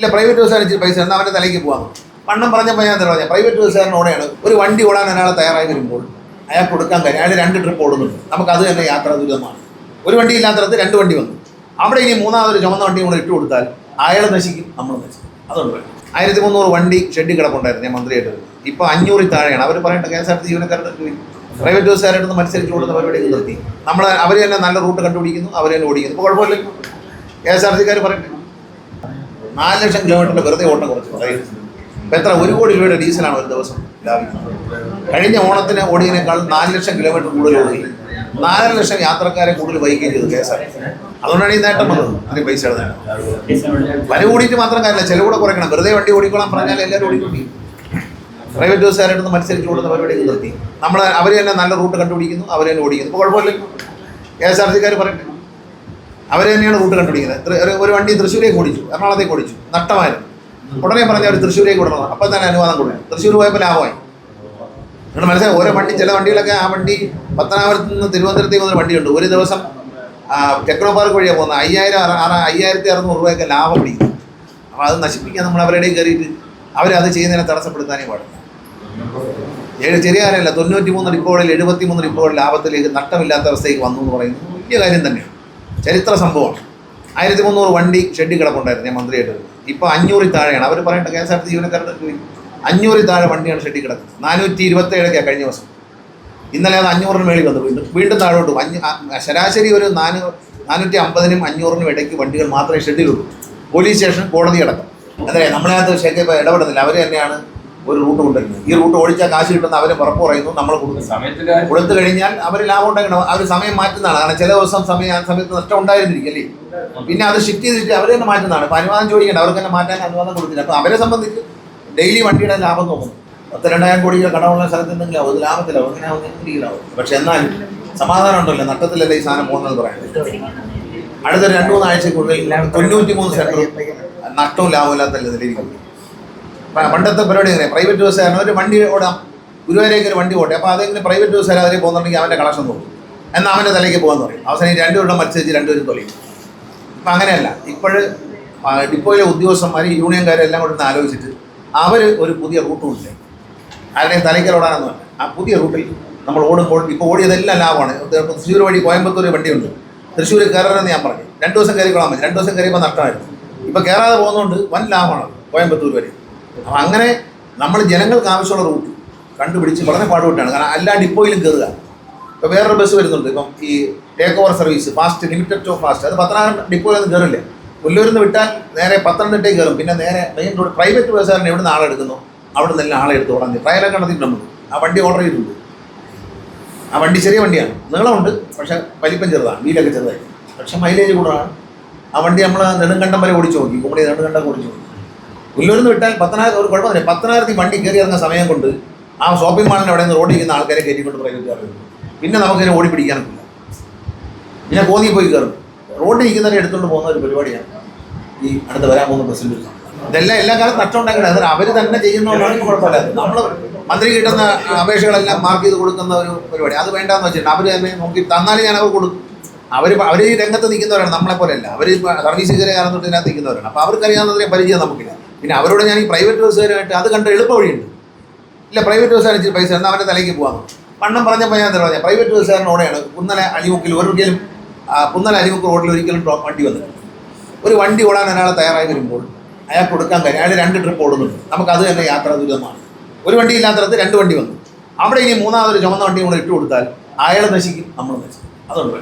ഇല്ല പ്രൈവറ്റ് ബസ്സാണ് ഇച്ചിരി പൈസ എന്നാൽ അവന്റെ തലയ്ക്ക് പോകാം പണ്ണം പറഞ്ഞപ്പോൾ ഞാൻ തരാം പ്രൈവറ്റ് ബസ്സുകാരൻ ഓടെയാണ്. ഒരു വണ്ടി ഓടാൻ ഒരാളെ തയ്യാറായി വരുമ്പോൾ അയാൾ കൊടുക്കാൻ കാര്യം അയാൾ രണ്ട് ട്രിപ്പ് ഓടുന്നുണ്ട്. അത് തന്നെ യാത്രാ ദുരിതമാണ്. ഒരു വണ്ടി ഇല്ലാത്തടത്ത് രണ്ട് വണ്ടി വന്നു. അവിടെ ഇനി മൂന്നാമതൊരു ചുമന്ന വണ്ടി കൂടെ ഇട്ട് കൊടുത്താൽ അയാൾ നശിക്കും നമ്മൾ നശിക്കും. അതുകൊണ്ട് ആയിരത്തി മുന്നൂറ് വണ്ടി ഷെഡിൽ കിടപ്പുണ്ടായിരുന്നു ഞാൻ മന്ത്രിയായിട്ട്. ഇപ്പോൾ അഞ്ഞൂറിൽ താഴെയാണ്. അവർ പറയേണ്ട കെ എസ് ആർ ടി ജീവനക്കാരുടെ പ്രൈവറ്റ് ബസ്സുകാരുടെ അടുത്ത് മത്സരിച്ച് കൊടുത്ത പരിപാടിയൊക്കെ നിർത്തി. നമ്മൾ അവർ തന്നെ നല്ല റൂട്ട് കണ്ടുപിടിക്കുന്നു അവർ തന്നെ ഓടിക്കുന്നു. ഇപ്പോൾ കുഴപ്പമില്ല കെ എസ് ആർ ടിക്കാർ പറയട്ടെ. നാല് ലക്ഷം കിലോമീറ്ററിന്റെ വെറുതെ ഓട്ടം കുറച്ച് പറയും ഇപ്പം എത്ര? ഒരു കോടി രൂപയുടെ ഡീസലാണ് ഒരു ദിവസം ലാഭിക്കുന്നത്. കഴിഞ്ഞ ഓണത്തിന് ഓടിയതിനേക്കാൾ നാല് ലക്ഷം കിലോമീറ്റർ കൂടുതൽ ഓടി. നാലര ലക്ഷം യാത്രക്കാരെ കൂടുതൽ വഹിക്കുകയും ചെയ്തു കെ എസ് ആർ അതുകൊണ്ടാണ് ഈ നേട്ടം വന്നത്. അതിന് പൈസ വില കൂടിയിട്ട് മാത്രം കാര്യമില്ല ചിലവ് കൂടെ കുറയ്ക്കണം. വെറുതെ വണ്ടി ഓടിക്കോളാം പറഞ്ഞാൽ എല്ലാവരും ഓടിക്കൊണ്ടി പ്രൈവറ്റ് ബസ്സുകാരുടെ മത്സരിച്ച് കൊടുത്ത പരിപാടിയൊക്കെ നിർത്തി. നമ്മൾ അവർ തന്നെ നല്ല റൂട്ട് കണ്ടുപിടിക്കുന്നു അവർ തന്നെ ഓടിക്കുന്നു. ഇപ്പോൾ കുഴപ്പമില്ല. കെ എസ് ആർ സിക്കാർ പറയട്ടെ. അവർ തന്നെയാണ് റൂട്ട് കണ്ടുപിടിക്കുന്നത്. ഒരു- വണ്ടി തൃശ്ശൂരേക്ക് ഓടിച്ചു. എറണാകുളത്തേക്ക് ഓടിച്ചു. നഷ്ടമായിരുന്നു ഉടനെ പറഞ്ഞ അവർ തൃശ്ശൂരേക്ക് വിടണം അപ്പം തന്നെ അനുവാദം കൊടുക്കണം തൃശ്ശൂർ പോയപ്പോൾ ലാഭമായി. നിങ്ങൾ മനസ്സിലായി? ഓരോ വണ്ടി ചില വണ്ടികളൊക്കെ ആ വണ്ടി പത്തനാപുരത്ത് നിന്ന് തിരുവനന്തപുരത്തേക്ക് വന്നൊരു വണ്ടിയുണ്ട് ഒരു ദിവസം ടെക്നോ പാർക്ക് വഴിയാണ് പോകുന്നത്. അയ്യായിരം ആറ് അയ്യായിരത്തി അറുന്നൂറ് രൂപയൊക്കെ ലാഭം പിടിക്കുന്നു. അപ്പോൾ അത് നശിപ്പിക്കാൻ നമ്മൾ അവരുടെ കയറിയിട്ട് അവരത് ചെയ്യുന്നതിനെ തടസ്സപ്പെടുത്താനേ പാടില്ല ഏഴ് ചെറിയ കാര്യമല്ല. തൊണ്ണൂറ്റി മൂന്ന് ഡിപ്പോകളിൽ എഴുപത്തി മൂന്ന് ഡിപ്പോകളിൽ ലാഭത്തിലേക്ക് നഷ്ടമില്ലാത്ത അവസ്ഥയ്ക്ക് വന്നു എന്ന് പറയുന്നത് വലിയ കാര്യം തന്നെയാണ്. ചരിത്ര സംഭവമാണ് ആയിരത്തി മുന്നൂറ് വണ്ടി ഷെഡി കിടപ്പുണ്ടായിരുന്നു ഞാൻ മന്ത്രിയായിട്ട്. ഇപ്പോൾ അഞ്ഞൂറിൽ താഴെയാണ്. അവർ പറയേണ്ട കെ എസ് ആർ ടി ജീവനക്കാരുടെ അഞ്ഞൂറിൽ താഴെ വണ്ടിയാണ് ഷെഡി കിടക്കുന്നത്. നാനൂറ്റി ഇരുപത്തേഴൊക്കെയാണ് കഴിഞ്ഞ ദിവസം. ഇന്നലെ അത് അഞ്ഞൂറിന് മേളിൽ വന്നു. വീണ്ടും വീണ്ടും താഴോട്ട്. അഞ്ഞൂ ശരാശരി ഒരു നാനൂ നാനൂറ്റി അമ്പതിനും അഞ്ഞൂറിനും ഇടയ്ക്ക് വണ്ടികൾ മാത്രമേ ഷെഡിലുള്ളൂ പോലീസ് സ്റ്റേഷൻ കോടതി അടക്കം. അതെ നമ്മളെ ഇപ്പോൾ ഇടപെടുന്നില്ല. അവർ തന്നെയാണ് ഒരു റൂട്ട് കൊണ്ടുവരുന്നത് ഈ റൂട്ട് ഓടിച്ചാൽ കാശ് കിട്ടുന്ന അവർ ഉറപ്പ് പറയുന്നു നമ്മൾ കൊടുക്കുന്ന സമയത്തിൽ കൊടുത്തു കഴിഞ്ഞാൽ അവർ ലാഭം ഉണ്ടാക്കണം. അവർ സമയം മാറ്റുന്നതാണ്. കാരണം ചില ദിവസം സമയം ആ സമയത്ത് നഷ്ടം ഉണ്ടായിരുന്നിരിക്കും അല്ലേ? പിന്നെ അത് ഷിഫ്റ്റ് ചെയ്തിട്ട് അവർ തന്നെ മാറ്റുന്നതാണ്. ഇപ്പം അനുവാദം ചോദിക്കേണ്ട. അവർക്ക് തന്നെ മാറ്റാൻ അനുവാദം കൊടുത്തില്ല. അപ്പം അവരെ സംബന്ധിച്ച് ഡെയിലി വണ്ടിയുടെ ലാഭം നോക്കുന്നു പത്ത് രണ്ടായിരം കോടി കടമുള്ള സ്ഥലത്ത് എന്തെങ്കിലും ഇത് ലാഭത്തിലാവും. അങ്ങനെ ആവും എന്തെങ്കിലാവും പക്ഷെ എന്നാലും സമാധാനം ഉണ്ടല്ലോ. നട്ടത്തിലല്ലേ ഈ സാധനം പോകുന്നത് പറയാം അടുത്ത രണ്ട് മൂന്ന് ആഴ്ചക്കുള്ളിൽ തൊണ്ണൂറ്റി മൂന്ന് സെക്ടർ നഷ്ടവും ലാഭമില്ലാത്ത നിലയിലിരിക്കുന്നു പണ്ടത്തെ പരിപാടി എങ്ങനെ പ്രൈവറ്റ് ബസ്സുകാരൻ ഒരു വണ്ടി ഓടാം. ഗുരുവായൂരേക്ക് ഒരു വണ്ടി ഓട്ടെ. അപ്പോൾ അതെങ്കിലും പ്രൈവറ്റ് ബസ്സുകാർ അതിലേക്ക് പോകുന്നുണ്ടെങ്കിൽ അവന്റെ കളക്ഷൻ തോന്നും എന്നാൽ അവന്റെ തലയ്ക്ക് പോകാൻ തുടങ്ങി അവസാനം ഈ രണ്ടുപേരുടെ മത്സരിച്ച് രണ്ടുപേരും തൊലയും ഇപ്പം അങ്ങനെയല്ല. ഇപ്പോൾ ഡിപ്പോയിലെ ഉദ്യോഗസ്ഥന്മാർ യൂണിയൻകാരും എല്ലാം കൂടെ ആലോചിച്ചിട്ട് അവർ ഒരു പുതിയ റൂട്ട് ഉണ്ട് ആരുടെയും തലയ്ക്കൽ ഓടാനൊന്നും ആ പുതിയ റൂട്ടിൽ നമ്മൾ ഓടുമ്പോൾ ഇപ്പോൾ ഓടിയതെല്ലാം ലാഭമാണ്. തൃശ്ശൂർ വഴി കോയമ്പത്തൂർ വണ്ടിയുണ്ട്. തൃശ്ശൂർ കയറണമെന്ന് ഞാൻ പറഞ്ഞു. രണ്ട് ദിവസം കയറിക്കൊള്ളാൻ മതി. രണ്ട് ദിവസം കയറിയപ്പോൾ നഷ്ടമായിരുന്നു. ഇപ്പോൾ കയറാതെ പോകുന്നതുകൊണ്ട് വൻ ലാഭമാണ് കോയമ്പത്തൂർ വരെ അപ്പം അങ്ങനെ നമ്മൾ ജനങ്ങൾക്ക് ആവശ്യമുള്ള റൂട്ട് കണ്ടുപിടിച്ച് വളരെ പാടുപെട്ടാണ്. കാരണം എല്ലാ ഡിപ്പോയിലും കയറുക ഇപ്പോൾ വേറൊരു ബസ് വരുന്നുണ്ട്. ഇപ്പം ഈ take over service fast limited to fast അത് പത്തനാപുരം ഡിപ്പോയിലൊന്നും കയറില്ല പുല്ലൂരിൽ നിന്ന് വിട്ടാൽ നേരെ പത്തനംതിട്ടയിൽ കയറും പിന്നെ നേരെ മെയിൻ റോഡ് പ്രൈവറ്റ് ബസ്സുകാരൻ എവിടെ നിന്ന് ആളെടുക്കുന്നു അവിടെ നിന്ന് ആളെ ആളെടുത്ത് ഓടാൻ. ട്രയലൊക്കെ നടത്തിയിട്ടുണ്ട് നമുക്ക് ആ വണ്ടി ഓർഡർ ചെയ്തിട്ടുണ്ട്. ആ വണ്ടി ചെറിയ വണ്ടിയാണ്. നീളമുണ്ട്. പക്ഷെ വലിപ്പം ചെറുതാണ്. വീലൊക്കെ ചെറുതായി പക്ഷേ മൈലേജ് കൂടുതലാണ്. ആ വണ്ടി നമ്മൾ നെടുങ്കണ്ടം വരെ ഓടിച്ചു നോക്കി. കൂടി നെടുങ്കണ്ടം ഓടിച്ചു നോക്കി. പുല്ലൂരിൽ നിന്ന് വിട്ടാൽ പത്തനായിരം ഒരു കുഴപ്പമില്ല പത്തനായിരത്തി വണ്ടി കയറി ഇറങ്ങുന്ന സമയം കൊണ്ട് ആ ഷോപ്പിംഗ് മാളിന്റെ അവിടെ നിന്ന് റോഡിൽ ഇരിക്കുന്ന ആൾക്കാരെ കയറ്റിക്കൊണ്ട് പ്രൈവറ്റ് കയറും പിന്നെ നമുക്കിതിനെ ഓടി പിടിക്കാനൊക്കില്ല പിന്നെ കോന്നി പോയി കയറും. റോഡിൽ ഇരിക്കുന്നവരെ എടുത്തുകൊണ്ട് പോകുന്ന ഒരു പരിപാടിയാണ് ഈ അടുത്ത് വരാൻ പോകുന്ന പ്രസിഡന്റ് ഇതെല്ലാം എല്ലാ കാലത്തും നഷ്ടം ഉണ്ടാക്കണം അതായത് അവർ തന്നെ ചെയ്യുന്നതുകൊണ്ടാണ് കുഴപ്പമില്ല നമ്മൾ മന്ത്രി കിട്ടുന്ന അപേക്ഷകളെല്ലാം മാർക്ക് ചെയ്ത് കൊടുക്കുന്ന ഒരു പരിപാടി. അത് വേണ്ടാന്ന് വെച്ചിട്ടുണ്ട്. അവർ തന്നെ നോക്കി തന്നാലും ഞാൻ അവർ കൊടുക്കും അവർ അവർ ഈ രംഗത്ത് നിൽക്കുന്നവരാണ് നമ്മളെപ്പോലെയല്ല. അവർ സർവീസ് കയറിയ കാരണം തൊട്ട് ഇതിനകത്ത് നിൽക്കുന്നവരാണ്. അപ്പോൾ അവർക്കറിയാവുന്നതിനെ പരിചയം നമുക്കില്ല. പിന്നെ അവരോട് ഞാൻ ഈ പ്രൈവറ്റ് ബസ്സുകാരുമായിട്ട് അത് കണ്ട എളുപ്പ വഴിയുണ്ട് ഇല്ല പ്രൈവറ്റ് ബസ്സുകാരൻ ഇച്ചിരി പൈസ എന്നാൽ അവന്റെ തലയ്ക്ക് പോകാം പണ്ണം പറഞ്ഞപ്പോൾ ഞാൻ തരാം പറഞ്ഞ പ്രൈവറ്റ് ബസ്സുകാരനോടെയാണ് കുന്നല അഴിമുക്കിൽ ഒരിക്കലും കുന്നല അഴിമുക്ക് റോഡിൽ ഒരിക്കലും വണ്ടി വന്നു ഒരു വണ്ടി ഓടാൻ ഒരാളെ തയ്യാറായി വരുമ്പോൾ അയാൾ കൊടുക്കാൻ കഴിയും. അയാൾ രണ്ട് ട്രിപ്പ് ഓടുന്നുണ്ട്. നമുക്ക് അത് തന്നെ യാത്രാ ദുരിതമാണ്. ഒരു വണ്ടി ഇല്ലാത്തടത്ത് രണ്ട് വണ്ടി വന്നു. അവിടെ ഇനി മൂന്നാമതൊരു ചുമന്ന വണ്ടി കൂടെ ഇട്ട് കൊടുത്താൽ അയാൾ നശിക്കും നമ്മൾ നശിക്കും. അതുകൊണ്ട്